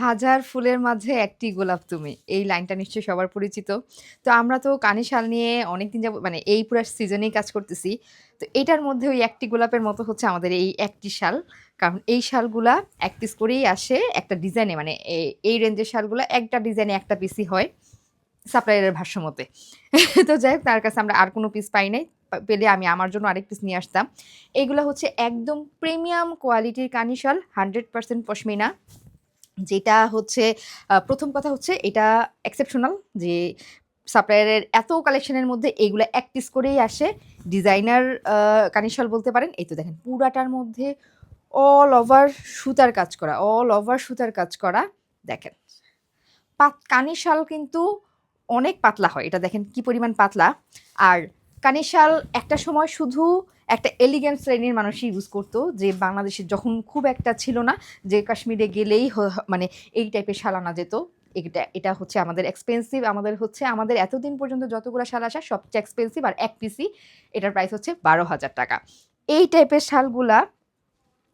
হাজার ফুলের মাঝে একটি গোলাপ তুমি। এই লাইনটা নিশ্চয়ই সবার পরিচিত। তো আমরা তো কানি শাল নিয়ে অনেকদিন যাব মানে এই পুরা সিজনেই কাজ করতেছি। তো এটার মধ্যে ওই একটি গোলাপের মতো হচ্ছে আমাদের এই একটি শাল। কারণ এই শালগুলা এক পিস করেই আসে একটা ডিজাইনে মানে এই রেঞ্জের শালগুলা একটা ডিজাইনে একটা পিসই হয়। সাপ্লায়ারের ভাষ্য মতে। তো যাই হোক, তার কাছে আমরা আর কোনো পিস পাই নাই। পেলে আমি আমার জন্য আরেক পিস নিয়ে আসতাম। এগুলা হচ্ছে একদম প্রিমিয়াম কোয়ালিটির কানি শাল 100% পশমিনা। যেটা হচ্ছে প্রথম কথা হচ্ছে এটা এক্সেপশনাল যে সাপ্লায়ারের এত কালেকশনের মধ্যে এগুলা ১ পিস করেই আসে। ডিজাইনার আ কানি শাল বলতে পারেন। এই তো দেখেন পুরাটার মধ্যে অল ওভার সুতার কাজ করা, অল ওভার সুতার কাজ করা। দেখেন। পাত কানি শাল কিন্তু অনেক পাতলা হয়। এটা দেখেন কি পরিমাণ পাতলা। আর কানি শাল একটা সময় শুধু একটা এলিগেন্ট শ্রেণির মানুষই ইউজ করত। যে বাংলাদেশে যখন খুব একটা ছিল না যে কাশ্মীরে গেলেই মানে এই টাইপের শাল আনা যেত। এটা এটা হচ্ছে আমাদের এক্সপেন্সিভ আমাদের হচ্ছে আমাদের এতদিন পর্যন্ত যতগুলো শাল আসা সবচেয়ে এক্সপেন্সিভ আর এক পিসি এটার প্রাইস হচ্ছে ৳১২,০০০ এই টাইপের শালগুলা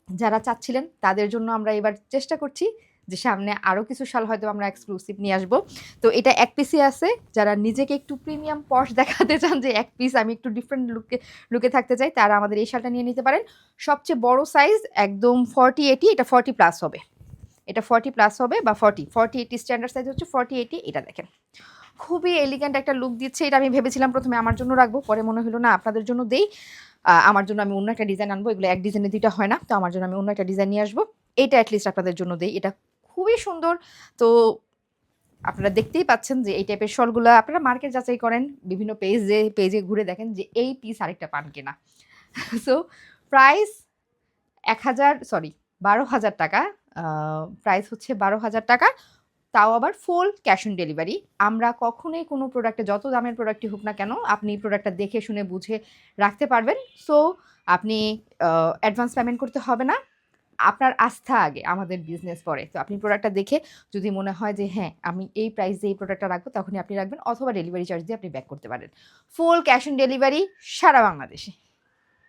যারা চাচ্ছিলেন তাদের জন্য আমরা এবার চেষ্টা করছি যে সামনে আরও কিছু শাল হয়তো আমরা এক্সক্লুসিভ নিয়ে আসব তো এটা এক পিসই আছে। যারা নিজেকে একটু প্রিমিয়াম পশ দেখাতে চান যে এক পিস আমি একটু ডিফারেন্ট লুকে লুকে থাকতে চাই তারা আমাদের এই শালটা নিয়ে নিতে পারেন। সবচেয়ে বড় সাইজ একদম 40-80 এটা 40 প্লাস হবে। এটা 40 প্লাস হবে বা 40, 40-80 স্ট্যান্ডার্ড সাইজ হচ্ছে 40-80 এটা দেখেন। খুবই এলিগ্যান্ট একটা লুক দিচ্ছে। এটা আমি ভেবেছিলাম প্রথমে আমার জন্য রাখব। পরে মনে হলো না আপনাদের জন্য দেই। আমার জন্য আমি অন্য একটা ডিজাইন আনব। এগুলো এক ডিজাইনে ২ টা হয় না। তো আমার জন্য আমি অন্য একটা ডিজাইন নিয়ে আসব। এটা এট লিস্ট আপনাদের জন্য দেই। এটা খুবই সুন্দর। তো আপনারা দেখতেই পাচ্ছেন যে এই টাইপের শলগুলা আপনারা মার্কেট যাচাই করেন। বিভিন্ন পেজে পেজে ঘুরে দেখেন যে এই পিস আরেকটা পান কিনা। সো প্রাইস ১০০০ সরি বারো হাজার টাকা প্রাইস হচ্ছে ৳১২,০০০ তাও আবার ফুল ক্যাশ অন ডেলিভারি। আমরা কখনোই কোনো প্রোডাক্টে যত দামের প্রোডাক্টই হোক না কেন আপনি প্রোডাক্টটা দেখে শুনে বুঝে রাখতে পারবেন। সো আপনি অ্যাডভান্স পেমেন্ট করতে হবে না। আপনার আস্থা আগে আমাদের বিজনেস পরে। তো আপনি প্রোডাক্টটা দেখে যদি মনে হয় যে হ্যাঁ, আমি এই প্রাইস দিয়ে এই প্রোডাক্টটা রাখব তখনই আপনি রাখবেন অথবা ডেলিভারি চার্জ দিয়ে আপনি ব্যাক করতে পারেন। ফুল ক্যাশ অন ডেলিভারি সারা বাংলাদেশে।